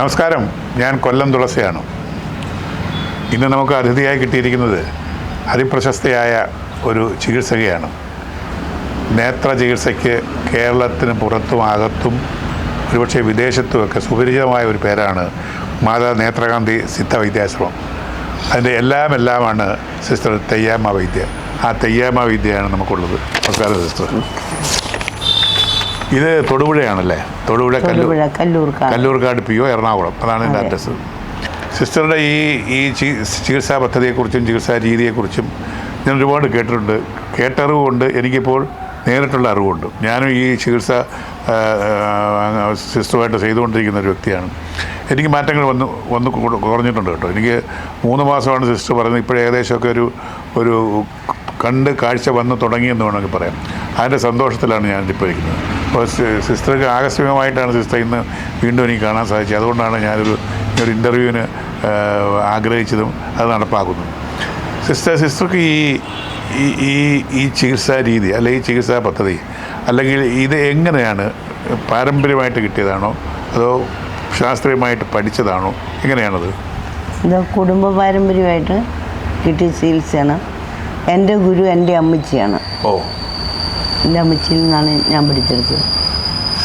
നമസ്കാരം. ഞാൻ കൊല്ലം തുളസിയാണ്. ഇന്ന് നമുക്ക് അതിഥിയായി കിട്ടിയിരിക്കുന്നത് അതിപ്രശസ്തയായ ഒരു ചികിത്സകയാണ്. നേത്ര ചികിത്സയ്ക്ക് കേരളത്തിന് പുറത്തും അകത്തും ഒരുപക്ഷെ വിദേശത്തുമൊക്കെ സുപരിചിതമായ ഒരു പേരാണ് മാതാ നേത്രകാന്തി സിദ്ധ വൈദ്യാശ്രമം. അതിന്റെ എല്ലാം എല്ലാമാണ് സിസ്റ്റർ തെയ്യാമ്മ വൈദ്യ. ആ തെയ്യാമ്മ വൈദ്യയാണ് നമുക്കുള്ളത്. നമസ്കാരം സിസ്റ്റർ. ഇത് തൊടുപുഴയാണല്ലേ? Thodupuzha Kallur. Thodupuzha Kallurkad. Kallurkad P O Ernakulam. അതാണ് എന്റെ അഡ്രസ്സ് സിസ്റ്ററുടെ ഈ ഈ ചികിത്സാ പദ്ധതിയെക്കുറിച്ചും ചികിത്സാ രീതിയെക്കുറിച്ചും ഞാൻ ഒരുപാട് കേട്ടിട്ടുണ്ട്. കേട്ടറിവുകൊണ്ട് എനിക്കിപ്പോൾ നേരിട്ടുള്ള അറിവുണ്ട്. ഞാനും ഈ ചികിത്സ സിസ്റ്ററുമായിട്ട് ചെയ്തുകൊണ്ടിരിക്കുന്ന ഒരു വ്യക്തിയാണ്. എനിക്ക് മാറ്റങ്ങൾ വന്ന് വന്ന് കുറഞ്ഞിട്ടുണ്ട് കേട്ടോ. എനിക്ക് മൂന്ന് മാസമാണ് സിസ്റ്റർ പറയുന്നത്. ഇപ്പോൾ ഏകദേശമൊക്കെ ഒരു ഒരു കണ്ട് കാഴ്ച വന്ന് തുടങ്ങിയെന്ന് വേണമെങ്കിൽ പറയാം. അതിന്റെ സന്തോഷത്തിലാണ് ഞാൻ ഞാനിപ്പോൾ ഇരിക്കുന്നത്. അപ്പോൾ സിസ്റ്റർക്ക് ആകസ്മികമായിട്ടാണ് സിസ്റ്റർ ഇന്ന് വീണ്ടും എനിക്ക് കാണാൻ സാധിച്ചത്. അതുകൊണ്ടാണ് ഞാനൊരു ഒരു ഇന്റർവ്യൂവിന് ആഗ്രഹിച്ചതും അത് നടപ്പാക്കുന്നതും. സിസ്റ്റർ സിസ്റ്റർക്ക് ഈ ഈ ഈ ഈ ചികിത്സാ രീതി അല്ലെങ്കിൽ ഈ ചികിത്സാ പദ്ധതി അല്ലെങ്കിൽ ഇത് എങ്ങനെയാണ് പാരമ്പര്യമായിട്ട് കിട്ടിയതാണോ? അതോ ശാസ്ത്രീയമായിട്ട് പഠിച്ചതാണോ? എങ്ങനെയാണത്? ഇത് കുടുംബ പാരമ്പര്യമായിട്ട് കിട്ടിയ ചികിത്സയാണ്. എന്റെ ഗുരു എന്റെ അമ്മച്ചിയാണ്. ഓ. എന്റെ അമ്മച്ചിയിൽ നിന്നാണ് ഞാൻ പഠിച്ചെടുത്തത്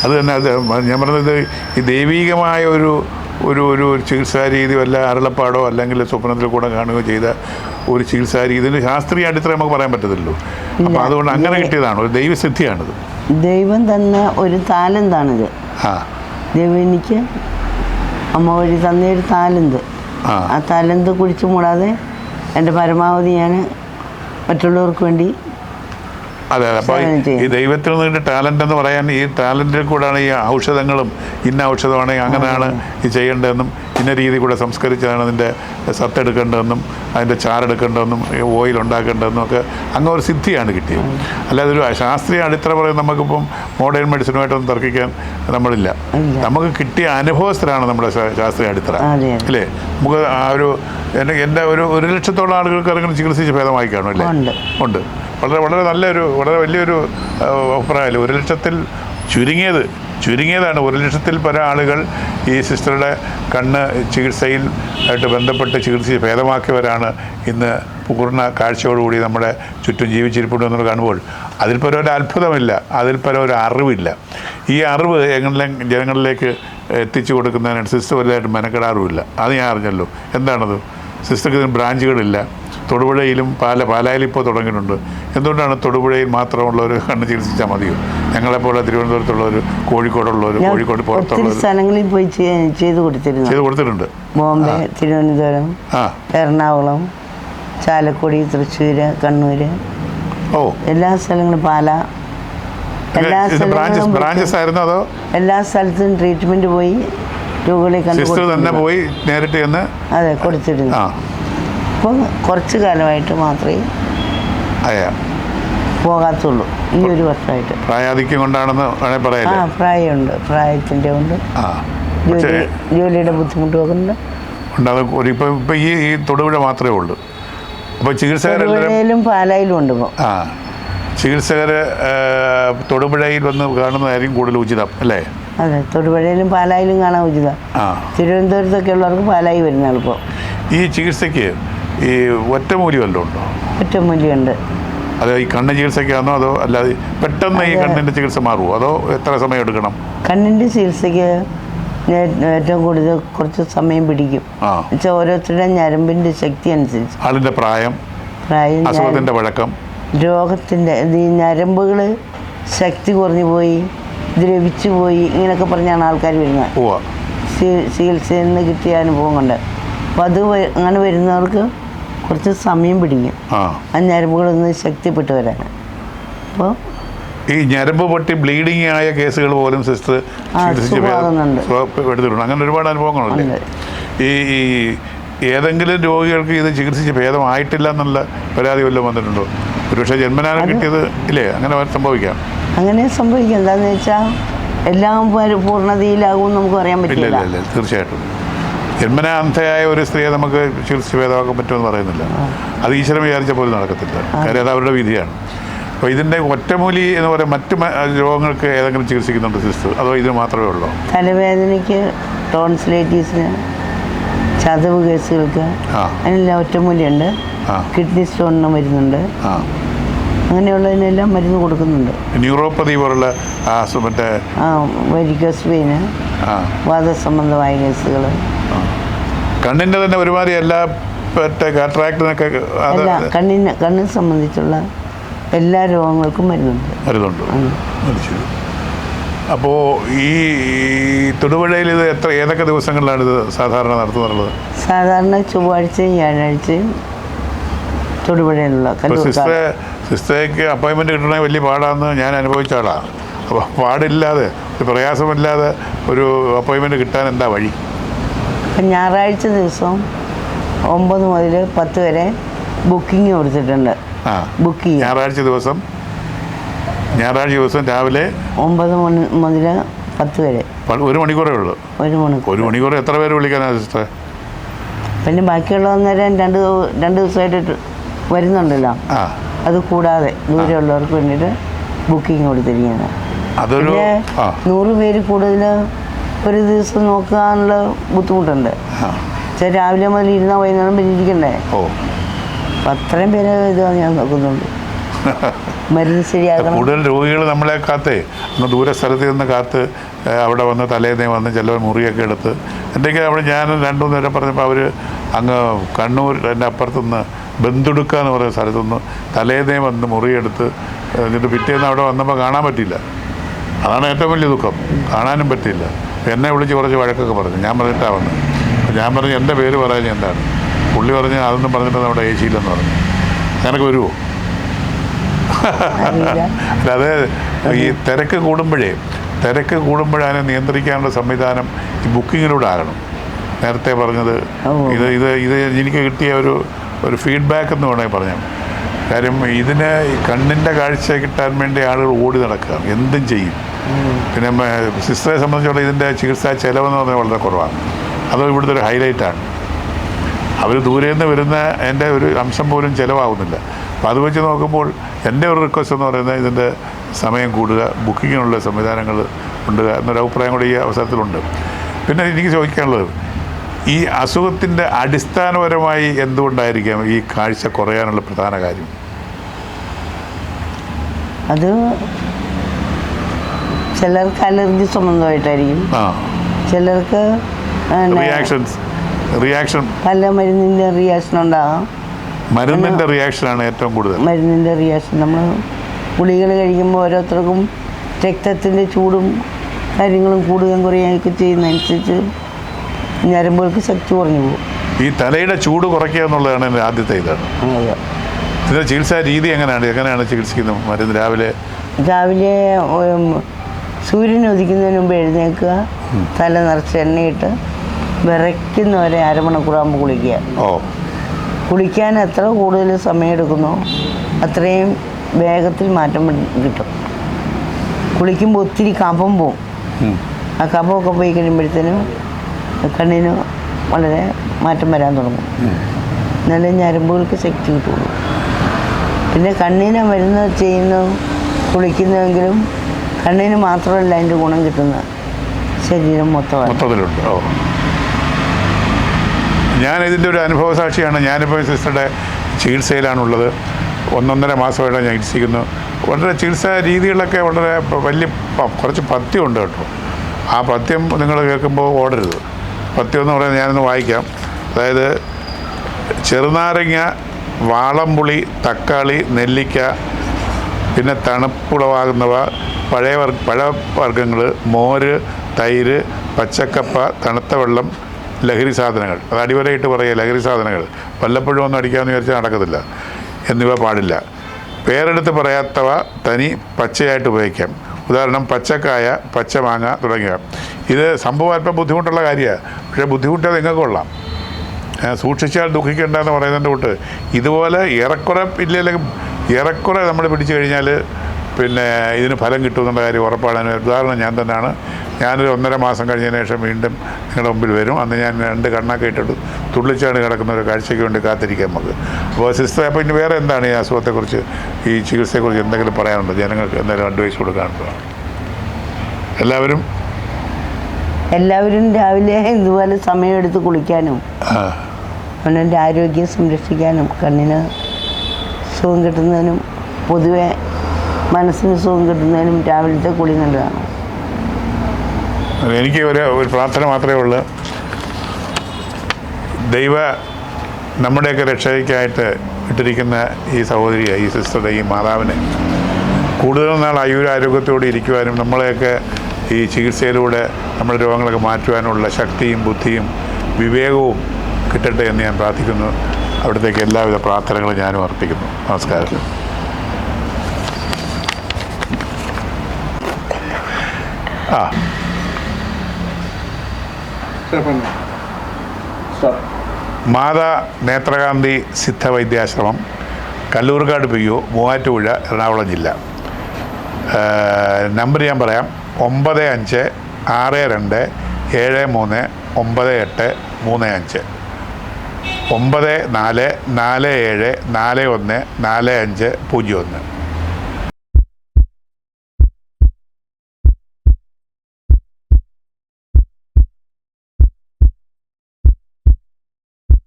അത് തന്നെ അത് ഞാൻ പറഞ്ഞത് ഈ ദൈവീകമായ ഒരു ഒരു ഒരു ചികിത്സാ രീതി വല്ല അരുളപ്പാടോ അല്ലെങ്കിൽ സ്വപ്നത്തിൽ കൂടെ കാണുകയോ ചെയ്ത ഒരു ചികിത്സാ രീതി. ഇതിന് ശാസ്ത്രീയ അടിത്തറ നമുക്ക് പറയാൻ പറ്റത്തില്ലല്ലോ. അപ്പം അതുകൊണ്ട് അങ്ങനെ കിട്ടിയതാണ്. ഒരു ദൈവസിദ്ധിയാണിത്. ദൈവം തന്ന ഒരു താലന്താണിത്? ആ. ദൈവം എനിക്ക് അമ്മ വഴി തന്ന ഒരു താലന്ത്. ആ. താലന്ത് കുടിച്ചു മൂടാതെ എന്റെ പരമാവധി ഞാൻ മറ്റുള്ളവർക്ക് വേണ്ടി അതെ അതെ. അപ്പോൾ ഈ ദൈവത്തിൽ നിന്ന് ടാലന്റ് എന്ന് പറയാൻ ഈ ടാലന്റിൽ കൂടെയാണ് ഈ ഔഷധങ്ങളും ഇന്ന ഔഷധമാണെങ്കിൽ അങ്ങനെയാണ് ഈ ചെയ്യേണ്ടതെന്നും ഇന്ന രീതി കൂടെ സംസ്കരിച്ചാണ് അതിന്റെ സത്തെടുക്കേണ്ടതെന്നും അതിന്റെ ചാറെടുക്കേണ്ടതെന്നും ഓയിൽ ഉണ്ടാക്കേണ്ടതെന്നും ഒക്കെ അങ്ങ് ഒരു സിദ്ധിയാണ് കിട്ടിയത്. അല്ലാതെ ഒരു ശാസ്ത്രീയ അടിത്തറ പറയും നമുക്കിപ്പം മോഡേൺ മെഡിസിനുമായിട്ടൊന്നും തർക്കിക്കാൻ നമ്മളില്ല. നമുക്ക് കിട്ടിയ അനുഭവസ്ഥരാണ് നമ്മുടെ ശാസ്ത്രീയ അടിത്തറ. അല്ലേ? നമുക്ക് ആ ഒരു എന്റെ എന്റെ ഒരു ഒരു ലക്ഷത്തോളം ആളുകൾക്ക് ഇറങ്ങി ചികിത്സിച്ച് ഭേദമായി കാണും അല്ലേ? ഉണ്ട്. വളരെ വളരെ നല്ലൊരു വളരെ വലിയൊരു അഭിപ്രായമല്ല? ഒരു ലക്ഷത്തിൽ ചുരുങ്ങിയത് ചുരുങ്ങിയതാണ്. ഒരു ലക്ഷത്തിൽ പല ആളുകൾ ഈ സിസ്റ്ററുടെ കണ്ണ് ചികിത്സയിൽ ആയിട്ട് ബന്ധപ്പെട്ട് ചികിത്സ ഭേദമാക്കിയവരാണ് ഇന്ന് പൂർണ കാഴ്ചയോടുകൂടി നമ്മുടെ ചുറ്റും ജീവിച്ചിരിപ്പുണ്ട് എന്ന് കാണുമ്പോൾ. അതിൽ പല ഒരു അത്ഭുതമില്ല. അതിൽ പല ഒരു അറിവില്ല. ഈ അറിവ് എങ്ങനെ ജനങ്ങളിലേക്ക് എത്തിച്ചു കൊടുക്കുന്നതിനനുസരിച്ച് വലുതായിട്ട് മെനക്കെടാറുമില്ല. അത് ഞാൻ അറിഞ്ഞല്ലോ. എന്താണത്? സിസ്റ്റർക്ക് ഇതിന് ബ്രാഞ്ചുകളില്ല. തൊടുപുഴയിലും പാല പാലായിൽ ഇപ്പോൾ തുടങ്ങിയിട്ടുണ്ട്. എന്തുകൊണ്ടാണ് തൊടുപുഴയിൽ മാത്രമുള്ളവർ കണ്ണ് ചികിത്സിച്ചാൽ മതിയോ? ഞങ്ങളെപ്പോലെ തിരുവനന്തപുരത്തുള്ളവർ കോഴിക്കോടുള്ളവർ ഒരു കോഴിക്കോട് പുറത്തുള്ളവർ സ്ഥലങ്ങളിൽ പോയി ചെയ്- ചെയ്തു കൊടുത്തിരുന്നു. ചെയ്ത് കൊടുത്തിട്ടുണ്ട്. ബോംബെ തിരുവനന്തപുരം എറണാകുളം ചാലക്കുടി തൃശ്ശൂർ കണ്ണൂർ ഓ. എല്ലാ സ്ഥലങ്ങളും പാല. എല്ലാ സ്ഥലങ്ങളും എല്ലാ സ്ഥലത്തും ട്രീറ്റ്മെന്റ് പോയി. കണ്ടു സിസ്റ്റർ തന്നെ പോയി നേരിട്ട് ചെന്ന് അതെ കൊടുത്തിരുന്നു. ആ. ഇപ്പം കുറച്ച് കാലമായിട്ട് മാത്രമേ അയ്യാ പോകാത്തുള്ളൂ. ഈ ഒരു വർഷമായിട്ട്. പ്രായാധിക്യം കൊണ്ടാണെന്ന് വേണേൽ ആ പ്രായമുണ്ട്. പ്രായത്തിന്റെ ഉണ്ട് ആ പക്ഷേ ജോലി ജോലിയുടെ ബുദ്ധിമുട്ടൊക്കെ ഉണ്ട്. ഉണ്ടാകും. ഒരു ഇപ്പം ഇപ്പം ഈ ഈ തൊടുപുഴ മാത്രമേ ഉള്ളൂ. അപ്പോൾ ചികിത്സകരെല്ലാവരും തൊടുപുഴയിലും പാലായിലും ഉണ്ട് ഇപ്പം. ആ. ചികിത്സകർ തൊടുപുഴയിൽ വന്ന് കാണുന്നതായിരിക്കും കൂടുതൽ ഉചിതം അല്ലേ? അതെ തൊടുപുഴയിലും പാലായിലും കാണാൻ ഉചിതം. ആ. തിരുവനന്തപുരത്തൊക്കെ ഉള്ളവർക്ക് പാലായി വരുന്ന എളുപ്പം ഈ ചികിത്സയ്ക്ക് ഈ ഒറ്റമൂലി വല്ലതും ഉണ്ടോ? ഒറ്റമൂലിയുണ്ട് അത് ഈ കണ്ണ് ചികിത്സയ്ക്കാണോ അതോ അല്ലാതെ പെട്ടെന്ന് ഈ കണ്ണിന്റെ ചികിത്സ മാറുമോ അതോ എത്ര സമയം എടുക്കണം? കണ്ണിന്റെ ചികിത്സയ്ക്ക് ഏറ്റവും കൂടുതൽ കുറച്ച് സമയം പിടിക്കും. വെച്ചാൽ ഓരോരുത്തരുടെ ഞരമ്പിന്റെ ശക്തി അനുസരിച്ച്. ആളിന്റെ പ്രായം പ്രായം അസുഖത്തിന്റെ വഴക്കം രോഗത്തിന്റെ ഈ ഞരമ്പുകൾ ശക്തി കുറഞ്ഞു പോയി ദ്രവിച്ചു പോയി ഇങ്ങനെയൊക്കെ പറഞ്ഞാണ് ആൾക്കാർ വരുന്നത്. ചികിത്സയിൽ നിന്ന് കിട്ടിയ അനുഭവം കൊണ്ട്. അപ്പം അത് അങ്ങനെ വരുന്നവർക്ക് കുറച്ച് സമയം പിടിക്കും. ആ. ഞരമ്പുകളൊന്ന് ശക്തിപ്പെട്ട് വരാൻ. അപ്പോൾ ഈ ഞരമ്പ് പൊട്ടി ബ്ലീഡിങ് ആയ കേസുകൾ പോലും സിസ്റ്റർ എടുത്തിട്ടുണ്ട് അങ്ങനെ ഒരുപാട് അനുഭവങ്ങളല്ലേ ഈ ഈ ഏതെങ്കിലും രോഗികൾക്ക് ഇത് ചികിത്സിച്ച് ഭേദമായിട്ടില്ല എന്നുള്ള പരാതി വല്ലതും വന്നിട്ടുണ്ടോ? ഒരുപക്ഷെ ജന്മനാനം കിട്ടിയത് ഇല്ലേ? അങ്ങനെ സംഭവിക്കാം. അങ്ങനെ സംഭവിക്കും. എന്താണെന്ന് വെച്ചാൽ എല്ലാം പൂർണതയിലാകും നമുക്ക് പറയാൻ പറ്റില്ല ഇല്ല ഇല്ല തീർച്ചയായിട്ടും. ജന്മന അന്ധയായ ഒരു സ്ത്രീയെ നമുക്ക് ചികിത്സ ഭേദമാക്കാൻ പറ്റുമെന്ന് പറയുന്നില്ല. അത് ഈശ്വരൻ വിചാരിച്ച പോലും നടക്കത്തില്ല. കാര്യം അത് അവരുടെ വിധിയാണ്. അപ്പോൾ ഇതിന്റെ ഒറ്റമൂലി എന്ന് പറയുന്ന മറ്റു രോഗങ്ങൾക്ക് ഏതെങ്കിലും ചികിത്സിക്കുന്നുണ്ട് സിസ്റ്റർ? അതോ ഇതിന് മാത്രമേ ഉള്ളൂ? തലവേദനയ്ക്ക് ടോൺസിലേറ്റീസിന് ചതവ് കേസുകൾക്ക് അതിനെല്ലാം ഒറ്റമൂലിയുണ്ട്. കിഡ്നി സ്റ്റോണിന് മരുന്നുണ്ട്. അങ്ങനെയുള്ളതിനെല്ലാം മരുന്ന് കൊടുക്കുന്നുണ്ട്. ന്യൂറോപ്പതി പോലുള്ള മറ്റേ ആ വെരിക്കോസ് വെയിന് ആ. വാദസംബന്ധമായ കേസുകൾ കണ്ണിന്റെ തന്നെ ഒരുമാതിരി എല്ലാ കാട്രാക്ടിനൊക്കെ അല്ല കണ്ണിന് കണ്ണിനെ സംബന്ധിച്ചുള്ള എല്ലാ രോഗങ്ങൾക്കും മരുന്നുണ്ട്. മരുന്നുണ്ട്. അപ്പോൾ ഈ തൊടുപുഴയിൽ ഇത് എത്ര ഏതൊക്കെ ദിവസങ്ങളിലാണ് ഇത് സാധാരണ നടത്തുന്നുള്ളത്? സാധാരണ ചൊവ്വാഴ്ചയും വ്യാഴാഴ്ചയും തൊടുപുഴയിലുള്ള സിസ്റ്ററെ സിസ്റ്റർക്ക് അപ്പോയിൻമെന്റ് കിട്ടണമെങ്കിൽ വലിയ പാടാന്ന് ഞാൻ അനുഭവിച്ച ആളാണ് അപ്പോൾ പാടില്ലാതെ ഒരു പ്രയാസമില്ലാതെ ഒരു അപ്പോയിൻമെന്റ് കിട്ടാൻ എന്താ വഴി? അപ്പം ഞായറാഴ്ച ദിവസം ഒമ്പത് മുതൽ പത്ത് വരെ ബുക്കിംഗ് കൊടുത്തിട്ടുണ്ട്. ആ ബുക്ക് ചെയ്യാം ഞായറാഴ്ച ദിവസം ഞായറാഴ്ച ദിവസം രാവിലെ ഒമ്പത് മണി മുതൽ പത്ത് വരെ. ഒരു മണിക്കൂറേ ഉള്ളൂ. ഒരു മണിക്കൂർ. ഒരു മണിക്കൂർ എത്ര പേര് വിളിക്കാനാണ് സിസ്റ്ററെ? പിന്നെ ബാക്കിയുള്ള അന്നേരം രണ്ട് രണ്ട് ദിവസമായിട്ട് വരുന്നുണ്ടല്ലോ. അത് കൂടാതെ ദൂരെയുള്ളവർക്ക് വേണ്ടിയിട്ട് ബുക്കിംഗ് കൊടുത്തിരിക്കുന്നത് അതൊരു പിന്നെ നൂറ് പേര് കൂടുതൽ ഒരു ദിവസം നോക്കാനുള്ള ബുദ്ധിമുട്ടുണ്ട്. പക്ഷേ രാവിലെ മുതൽ ഇരുന്നാൽ വൈകുന്നേരം വരെ ഇരിക്കണ്ടേ? അപ്പം അത്രയും പേര് ഇതാണ് ഞാൻ നോക്കുന്നുണ്ട്. മരുന്ന് ശരിയാക്കണം. കൂടുതൽ രോഗികൾ നമ്മളെ കാത്തേ. ഒന്ന് ദൂര സ്ഥലത്ത് നിന്ന് കാത്ത് അവിടെ വന്ന് തലേന്നേ വന്ന് ചിലവർ മുറിയൊക്കെ എടുത്ത്. എന്തെങ്കിലും അവിടെ ഞാൻ രണ്ടു നേരം പറഞ്ഞപ്പോൾ അവർ അങ്ങ് കണ്ണൂർ എന്റെ അപ്പുറത്തുനിന്ന് ബന്ധുടുക്ക എന്ന് പറയുന്ന സ്ഥലത്തുനിന്ന് തലേന്നേ വന്ന് മുറിയെടുത്ത് എന്നിട്ട് പിറ്റേന്ന് അവിടെ വന്നപ്പോൾ കാണാൻ പറ്റില്ല അതാണ് ഏറ്റവും വലിയ ദുഃഖം. കാണാനും പറ്റില്ല എന്നെ വിളിച്ച് കുറച്ച് വഴക്കൊക്കെ പറഞ്ഞു. ഞാൻ പറഞ്ഞിട്ടാണ് വന്നത് അപ്പോൾ ഞാൻ പറഞ്ഞു എന്റെ പേര് പറയാൻ എന്താണ്? പുള്ളി പറഞ്ഞ് അതൊന്നും പറഞ്ഞിട്ട് നമ്മുടെ എ സിയില്ലെന്ന് പറഞ്ഞു. അങ്ങനൊക്കെ വരുമോ അതെ അല്ലാതെ ഈ തിരക്ക് കൂടുമ്പോഴേ തിരക്ക് കൂടുമ്പോഴതിനെ നിയന്ത്രിക്കാനുള്ള സംവിധാനം ഈ ബുക്കിങ്ങിലൂടെ ആകണം. നേരത്തെ പറഞ്ഞത് ഇത് ഇത് ഇത് എനിക്ക് കിട്ടിയ ഒരു ഒരു ഫീഡ്ബാക്ക് എന്ന് വേണമെങ്കിൽ പറയാം കാര്യം ഇതിന് കണ്ണിന്റെ കാഴ്ച കിട്ടാൻ വേണ്ടി ആളുകൾ ഓടി നടക്കുക. എന്തും ചെയ്യും. പിന്നെ സിസ്റ്ററെ സംബന്ധിച്ചോളം ഇതിന്റെ ചികിത്സാ ചെലവെന്ന് പറഞ്ഞാൽ വളരെ കുറവാണ്. അത് ഇവിടുത്തെ ഒരു ഹൈലൈറ്റാണ് അവർ ദൂരെ നിന്ന് വരുന്ന എന്റെ ഒരു അംശം പോലും ചിലവാകുന്നില്ല. അപ്പോൾ അത് വെച്ച് നോക്കുമ്പോൾ എന്റെ ഒരു റിക്വസ്റ്റ് എന്ന് പറയുന്നത് ഇതിന്റെ സമയം കൂടുക ബുക്കിങ്ങിനുള്ള സംവിധാനങ്ങൾ ഉണ്ട് എന്നൊരു അഭിപ്രായം കൂടി ഈ അവസരത്തിലുണ്ട്. പിന്നെ എനിക്ക് ചോദിക്കാനുള്ളത് ഈ അസുഖത്തിന്റെ അടിസ്ഥാനപരമായി എന്തുകൊണ്ടായിരിക്കാം ഈ കാഴ്ച കുറയാനുള്ള പ്രധാന കാര്യം? അത് ചിലർക്ക് അലർജി സംബന്ധമായിട്ടായിരിക്കും. ചിലർക്ക് റിയാക്ഷൻസ് റിയാക്ഷൻ പല മരുന്നിന്റെ റിയാക്ഷൻ ഉണ്ടാകാം. മരുന്നിന്റെ റിയാക്ഷനാണ് ഏറ്റവും കൂടുതൽ. മരുന്നിന്റെ റിയാക്ഷൻ നമ്മൾ ഗുളികൾ കഴിക്കുമ്പോൾ ഓരോരുത്തർക്കും രക്തത്തിന്റെ ചൂടും കാര്യങ്ങളും കൂടുകയും കുറയുകയൊക്കെ ചെയ്യുന്നതനുസരിച്ച് ഞരമ്പുകൾക്ക് ശക്തി കുറഞ്ഞു പോകും. ഈ തലയുടെ ചൂട് കുറയ്ക്കുക എന്നുള്ളതാണ് എന്റെ ആദ്യത്തെ ഇതാണ്. ഇതിന്റെ ചികിത്സാ രീതി എങ്ങനെയാണ്? എങ്ങനെയാണ് ചികിത്സിക്കുന്നത്? മരുന്ന് രാവിലെ? രാവിലെ സൂര്യൻ ഉദിക്കുന്നതിന് മുമ്പ് എഴുന്നേൽക്കുക തല നിറച്ച് എണ്ണയിട്ട് വിറയ്ക്കുന്നവരെ അരമണിക്കൂറാകുമ്പോൾ കുളിക്കുക. ഓ. കുളിക്കാൻ എത്ര കൂടുതൽ സമയം എടുക്കുന്നോ അത്രയും വേഗത്തിൽ മാറ്റം കിട്ടും. കുളിക്കുമ്പോൾ ഒത്തിരി കഫം പോവും. ആ കഫമൊക്കെ പോയി കഴിയുമ്പോഴത്തേനും കണ്ണിന് വളരെ മാറ്റം വരാൻ തുടങ്ങും. നല്ല ഞരമ്പുകൾക്ക് ശക്തി കിട്ടുള്ളൂ പിന്നെ കണ്ണിന് മരുന്ന് ചെയ്യുന്നു കുളിക്കുന്നുവെങ്കിലും കണ്ണിന് മാത്രമല്ല അതിന്റെ ഗുണം കിട്ടുന്നത് ശരീരം മൊത്തമാണ്. മൊത്തത്തിലുണ്ട്. ഞാൻ ഇതിന്റെ ഒരു അനുഭവ സാക്ഷിയാണ്. ഞാനിപ്പോൾ സിസ്റ്ററുടെ ചികിത്സയിലാണുള്ളത്. ഒന്നൊന്നര മാസമായിട്ട് ഞാൻ ചികിത്സിക്കുന്നു. വളരെ ചികിത്സാ രീതികളൊക്കെ വളരെ വലിയ കുറച്ച് കുറച്ച് പഥ്യമുണ്ട് കേട്ടോ. ആ പഥ്യം നിങ്ങൾ കേൾക്കുമ്പോൾ ഓടരുത്. പഥ്യം എന്ന് പറയുന്നത് ഞാനൊന്ന് വായിക്കാം. അതായത് ചെറുനാരങ്ങ വാളംപുളി തക്കാളി നെല്ലിക്ക പിന്നെ തണുപ്പുളവാകുന്നവ പഴയ വർ പഴവർഗങ്ങൾ മോര് തൈര് പച്ചക്കപ്പ തണുത്ത വെള്ളം ലഹരി സാധനങ്ങൾ. അത് അടിവരയിട്ട് പറയുക ലഹരി സാധനങ്ങൾ. വല്ലപ്പോഴും ഒന്നും അടിക്കാമെന്ന് വിചാരിച്ചാൽ നടക്കത്തില്ല. എന്നിവ പാടില്ല. പേരെടുത്ത് പറയാത്തവ തനി പച്ചയായിട്ട് ഉപയോഗിക്കാം. ഉദാഹരണം പച്ചക്കായ പച്ചമാങ്ങ തുടങ്ങിയവ ഇത് സംഭവം അല്പം ബുദ്ധിമുട്ടുള്ള കാര്യമാണ്. പക്ഷേ ബുദ്ധിമുട്ട് നിങ്ങൾക്ക് കൊള്ളാം. സൂക്ഷിച്ചാൽ ദുഃഖിക്കേണ്ട എന്ന് പറയുന്നതിന്റെ കൂട്ട് ഇതുപോലെ ഏറെക്കുറെ ഇല്ലെങ്കിൽ ഏറെക്കുറെ നമ്മൾ പിടിച്ചു കഴിഞ്ഞാൽ പിന്നെ ഇതിന് ഫലം കിട്ടുമെന്നുള്ള കാര്യം ഉറപ്പാണ്. ഉദാഹരണം ഞാൻ തന്നെയാണ്. ഞാനൊരു ഒന്നര മാസം കഴിഞ്ഞതിന് ശേഷം വീണ്ടും നിങ്ങളുടെ മുമ്പിൽ വരും. അന്ന് ഞാൻ രണ്ട് കണ്ണൊക്കെ ഇട്ടിട്ട് തുള്ളിച്ചാണ് കിടക്കുന്ന ഒരു കാഴ്ചയ്ക്ക് വേണ്ടി കാത്തിരിക്കാം നമുക്ക്. അപ്പോൾ സിസ്റ്റർ അപ്പോൾ ഇനി വേറെ എന്താണ് ഈ അസുഖത്തെക്കുറിച്ച് ഈ ചികിത്സയെക്കുറിച്ച് എന്തെങ്കിലും പറയാനുണ്ടോ? ജനങ്ങൾക്ക് എന്തെങ്കിലും അഡ്വൈസ് കൊടുക്കാനുണ്ടോ? എല്ലാവരും? എല്ലാവരും രാവിലെ ഇതുപോലെ സമയമെടുത്ത് കുളിക്കാനും അവനവന്റെ ആരോഗ്യം സംരക്ഷിക്കാനും കണ്ണിന് സുഖം കിട്ടുന്നതിനും പൊതുവെ മനസ്സിന് സുഖം കിട്ടുന്നതിനും രാവിലത്തെ കുളി നല്ലതാണ്. എനിക്ക് ഒരു ഒരു പ്രാർത്ഥന മാത്രമേ ഉള്ളൂ. ദൈവ നമ്മുടെയൊക്കെ രക്ഷയ്ക്കായിട്ട് ഇട്ടിരിക്കുന്ന ഈ സഹോദരിയെ ഈ സിസ്റ്ററുടെ ഈ മാതാവിനെ കൂടുതൽ നാൾ ആയുരാരോഗ്യത്തോടെ ഇരിക്കുവാനും നമ്മളെയൊക്കെ ഈ ചികിത്സയിലൂടെ നമ്മുടെ രോഗങ്ങളൊക്കെ മാറ്റുവാനുള്ള ശക്തിയും ബുദ്ധിയും വിവേകവും കിട്ടട്ടെ എന്ന് ഞാൻ പ്രാർത്ഥിക്കുന്നു. അവിടത്തേക്ക് എല്ലാവിധ പ്രാർത്ഥനകളും ഞാനും അർപ്പിക്കുന്നു. നമസ്കാരം. ആ. മാതാ നേത്രകാന്തി സിദ്ധ വൈദ്യാശ്രമം കല്ലൂർക്കാട് പി ഒ മൂവാറ്റുപുഴ എറണാകുളം ജില്ല. നമ്പർ ഞാൻ പറയാം. ഒമ്പത് അഞ്ച് ആറ് രണ്ട് ഏഴ് മൂന്ന് ഒമ്പത് എട്ട് മൂന്ന് അഞ്ച്. ഒമ്പത് നാല് നാല് ഏഴ് നാല് ഒന്ന് നാല് അഞ്ച് പൂജ്യം ഒന്ന്.